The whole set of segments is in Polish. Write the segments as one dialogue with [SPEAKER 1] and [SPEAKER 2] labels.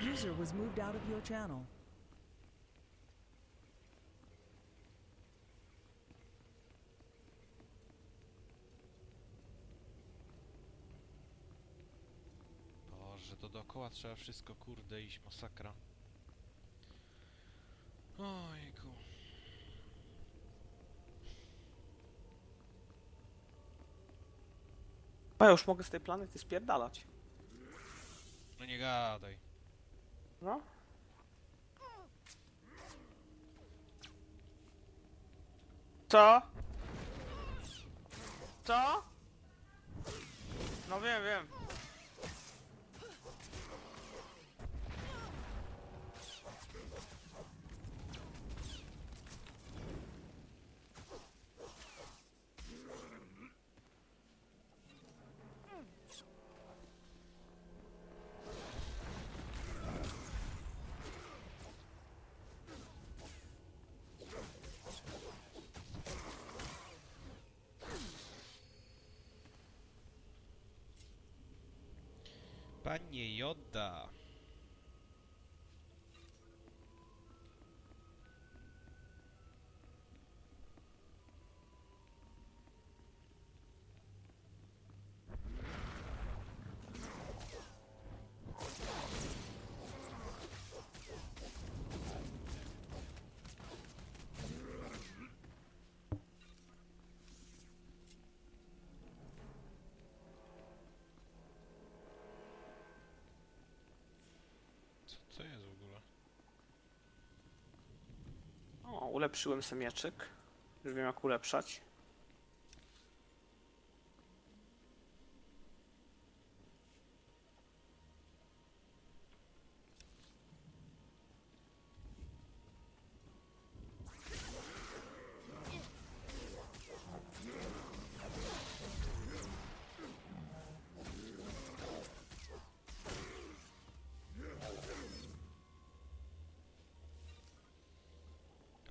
[SPEAKER 1] User was moved out of your channel.
[SPEAKER 2] Boże, to dookoła trzeba wszystko, kurde, iść, masakra. Ojku.
[SPEAKER 3] A ja już mogę z tej planety spierdalać.
[SPEAKER 2] No nie gadaj.
[SPEAKER 3] No. Co? Co? No wiem, wiem.
[SPEAKER 2] Panie Joda.
[SPEAKER 3] Ulepszyłem sobie mieczyk. Już wiem jak ulepszać.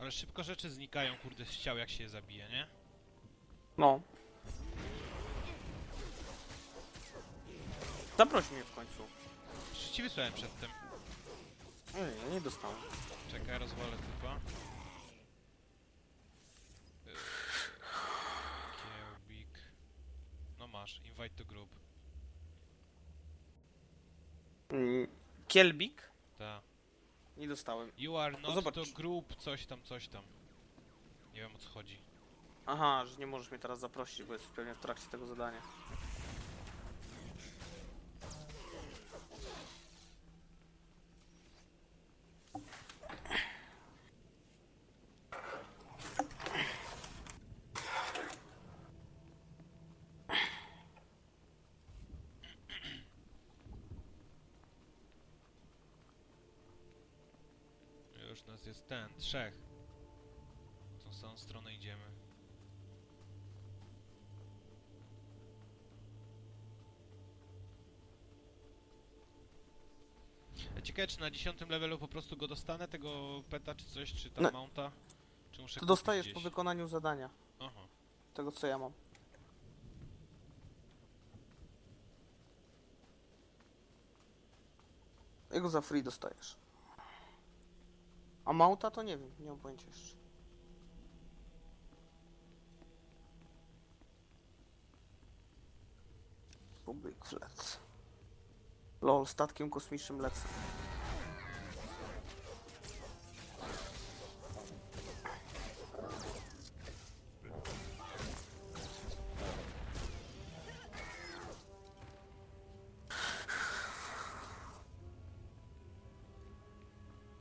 [SPEAKER 2] Ale szybko rzeczy znikają, kurde, z ciał, jak się je zabije, nie?
[SPEAKER 3] No. Zaproś mnie w końcu.
[SPEAKER 2] Przecież ci wysłałem przedtem.
[SPEAKER 3] Ja nie dostałem.
[SPEAKER 2] Czekaj, rozwalę typa. Yy. Kiełbik. No masz, invite to group.
[SPEAKER 3] Mm, Kielbik?
[SPEAKER 2] Ta.
[SPEAKER 3] Nie dostałem.
[SPEAKER 2] You are not
[SPEAKER 3] zobacz.
[SPEAKER 2] to group, coś tam, coś tam. Nie wiem o co chodzi.
[SPEAKER 3] Aha, że nie możesz mnie teraz zaprosić, bo jest pewnie w trakcie tego zadania.
[SPEAKER 2] Już nas jest ten, trzech. W tą samą stronę idziemy. Ja Ciekawe, czy na 10 levelu po prostu go dostanę, tego peta, czy coś, czy tam
[SPEAKER 3] No.
[SPEAKER 2] mounta? Czy muszę
[SPEAKER 3] To
[SPEAKER 2] kupić
[SPEAKER 3] dostajesz
[SPEAKER 2] gdzieś?
[SPEAKER 3] po wykonaniu zadania.
[SPEAKER 2] Aha.
[SPEAKER 3] Tego co ja mam. Jego za free dostajesz. A Mauta to nie wiem, nie mam pojęcia jeszcze. Public flat. Lol, statkiem kosmicznym lecę.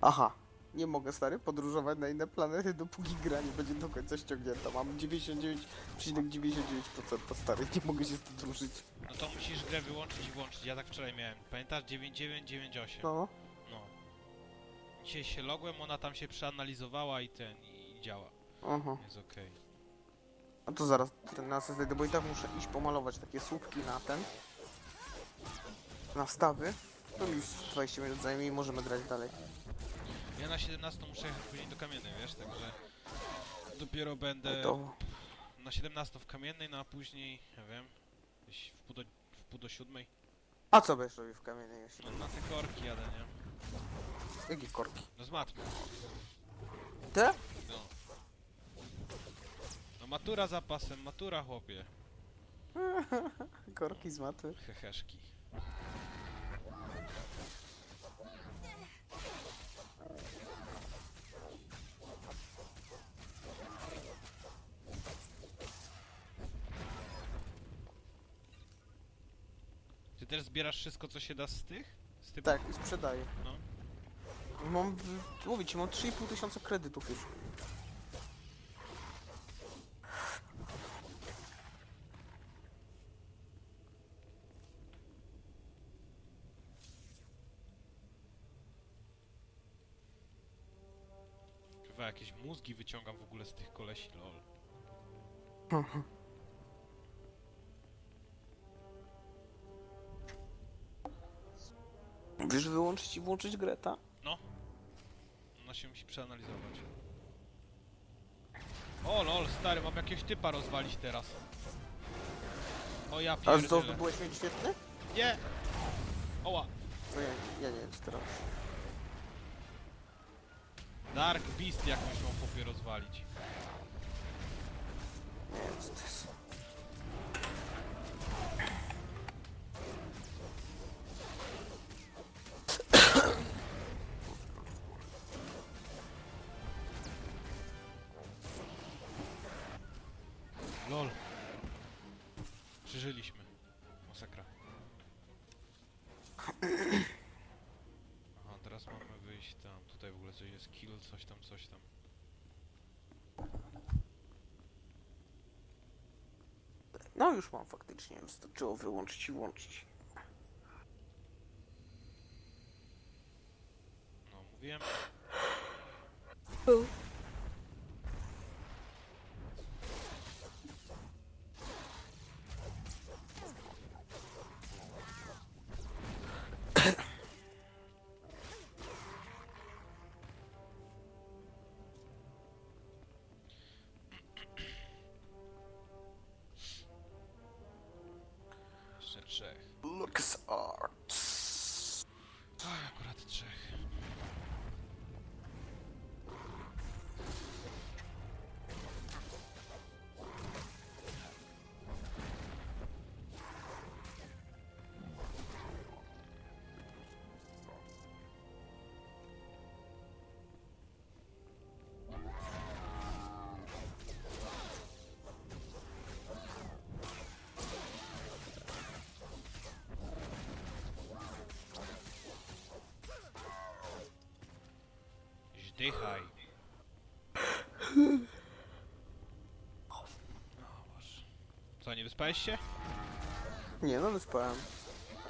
[SPEAKER 3] Aha. Nie mogę, stary, podróżować na inne planety, dopóki gra nie będzie do końca ściągnięta. Mam 99,99% to stary, nie mogę się stąd ruszyć.
[SPEAKER 2] No to musisz grę wyłączyć i włączyć. Ja tak wczoraj miałem. Pamiętasz? 9998.
[SPEAKER 3] No.
[SPEAKER 2] No. Dzisiaj się logłem, ona tam się przeanalizowała i ten, i działa.
[SPEAKER 3] Aha.
[SPEAKER 2] Jest okej.
[SPEAKER 3] A to zaraz ten nas znajdę, bo i tak muszę iść pomalować takie słupki na ten. Na stawy. To mi już 20 minut zajmie i możemy grać dalej.
[SPEAKER 2] Ja na 17 muszę jechać później do kamiennej, wiesz, także dopiero będę
[SPEAKER 3] To
[SPEAKER 2] na 17 w kamiennej, no a później, ja wiem, gdzieś w pół do, w pół do siódmej.
[SPEAKER 3] A co będziesz robił w kamiennej jeśli?
[SPEAKER 2] No na te korki jadę, nie?
[SPEAKER 3] Jakie korki?
[SPEAKER 2] No z matmy.
[SPEAKER 3] Te?
[SPEAKER 2] No. No matura za pasem, matura chłopie.
[SPEAKER 3] Korki z maty.
[SPEAKER 2] Heheszki. Też zbierasz wszystko, co się da z tych? Z typu?
[SPEAKER 3] Tak, i sprzedaję.
[SPEAKER 2] No.
[SPEAKER 3] Mam, w- mówię ci, mam 3,5 tysiąca kredytów już.
[SPEAKER 2] Chyba jakieś mózgi wyciągam w ogóle z tych kolesi, lol.
[SPEAKER 3] Wiesz wyłączyć i włączyć Greta?
[SPEAKER 2] No. Ona się musi przeanalizować. O lol, stary, mam jakiegoś typa rozwalić teraz. O ja
[SPEAKER 3] A to
[SPEAKER 2] pierdolę.
[SPEAKER 3] byłeś mieć świetny?
[SPEAKER 2] Nie! Oła!
[SPEAKER 3] No ja, ja nie wiem, co teraz.
[SPEAKER 2] Dark Beast jakąś mam chłopie rozwalić.
[SPEAKER 3] Nie wiem, co to jest.
[SPEAKER 2] LOL. Przeżyliśmy. Masakra. Aha, teraz mamy wyjść tam. Tutaj w ogóle coś jest kill, coś tam, coś tam.
[SPEAKER 3] No już mam faktycznie, wystarczyło wyłączyć i włączyć.
[SPEAKER 2] No, mówiłem. Jeszcze trzech.
[SPEAKER 3] Lux Arts.
[SPEAKER 2] Zdychaj. O Boże. Co, nie wyspałeś się?
[SPEAKER 3] Nie, no wyspałem.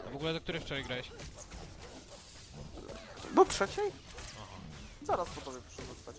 [SPEAKER 2] A w ogóle do której wczoraj grałeś?
[SPEAKER 3] Do trzeciej? Zaraz po tobie przyszedłem spać.